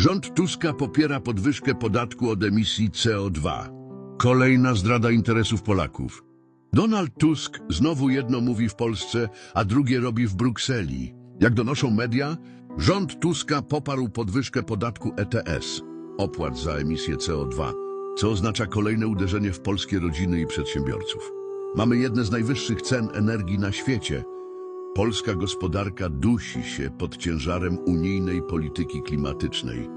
Rząd Tuska popiera podwyżkę podatku od emisji CO2. Kolejna zdrada interesów Polaków. Donald Tusk znowu jedno mówi w Polsce, a drugie robi w Brukseli. Jak donoszą media, rząd Tuska poparł podwyżkę podatku ETS, opłat za emisję CO2, co oznacza kolejne uderzenie w polskie rodziny i przedsiębiorców. Mamy jedne z najwyższych cen energii na świecie. Polska gospodarka dusi się pod ciężarem unijnej polityki klimatycznej.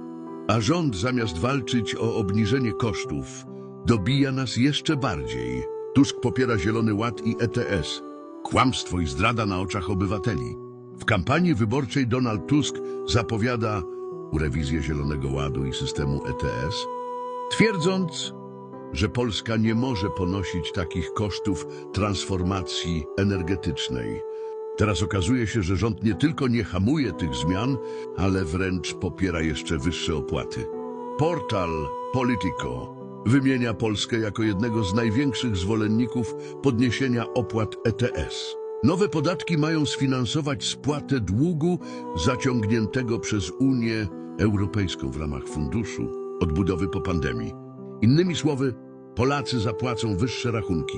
A rząd zamiast walczyć o obniżenie kosztów, dobija nas jeszcze bardziej. Tusk popiera Zielony Ład i ETS. Kłamstwo i zdrada na oczach obywateli. W kampanii wyborczej Donald Tusk zapowiada rewizję Zielonego Ładu i systemu ETS, twierdząc, że Polska nie może ponosić takich kosztów transformacji energetycznej. Teraz okazuje się, że rząd nie tylko nie hamuje tych zmian, ale wręcz popiera jeszcze wyższe opłaty. Portal Politico wymienia Polskę jako jednego z największych zwolenników podniesienia opłat ETS. Nowe podatki mają sfinansować spłatę długu zaciągniętego przez Unię Europejską w ramach funduszu odbudowy po pandemii. Innymi słowy, Polacy zapłacą wyższe rachunki,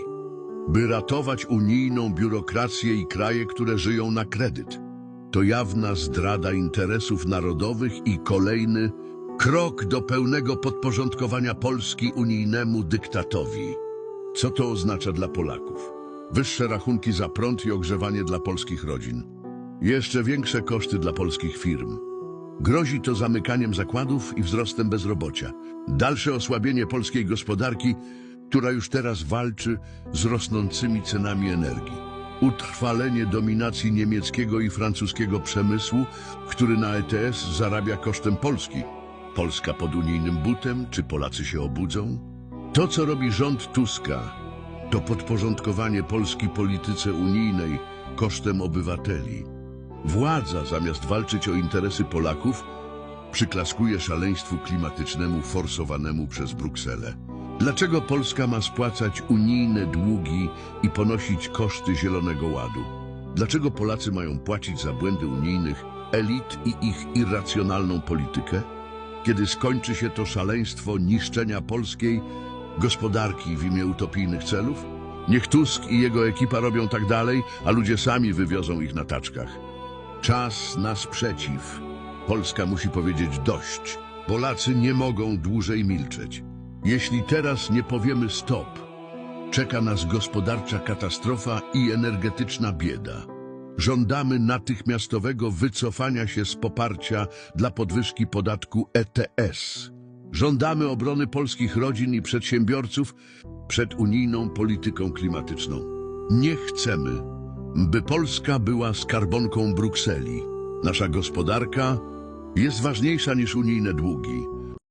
by ratować unijną biurokrację i kraje, które żyją na kredyt. To jawna zdrada interesów narodowych i kolejny krok do pełnego podporządkowania Polski unijnemu dyktatowi. Co to oznacza dla Polaków? Wyższe rachunki za prąd i ogrzewanie dla polskich rodzin. Jeszcze większe koszty dla polskich firm. Grozi to zamykaniem zakładów i wzrostem bezrobocia. Dalsze osłabienie polskiej gospodarki, która już teraz walczy z rosnącymi cenami energii. Utrwalenie dominacji niemieckiego i francuskiego przemysłu, który na ETS zarabia kosztem Polski. Polska pod unijnym butem, czy Polacy się obudzą? To, co robi rząd Tuska, to podporządkowanie Polski polityce unijnej kosztem obywateli. Władza, zamiast walczyć o interesy Polaków, przyklaskuje szaleństwu klimatycznemu forsowanemu przez Brukselę. Dlaczego Polska ma spłacać unijne długi i ponosić koszty Zielonego Ładu? Dlaczego Polacy mają płacić za błędy unijnych elit i ich irracjonalną politykę? Kiedy skończy się to szaleństwo niszczenia polskiej gospodarki w imię utopijnych celów? Niech Tusk i jego ekipa robią tak dalej, a ludzie sami wywiozą ich na taczkach. Czas na sprzeciw. Polska musi powiedzieć dość. Polacy nie mogą dłużej milczeć. Jeśli teraz nie powiemy stop, czeka nas gospodarcza katastrofa i energetyczna bieda. Żądamy natychmiastowego wycofania się z poparcia dla podwyżki podatku ETS. Żądamy obrony polskich rodzin i przedsiębiorców przed unijną polityką klimatyczną. Nie chcemy, by Polska była skarbonką Brukseli. Nasza gospodarka jest ważniejsza niż unijne długi.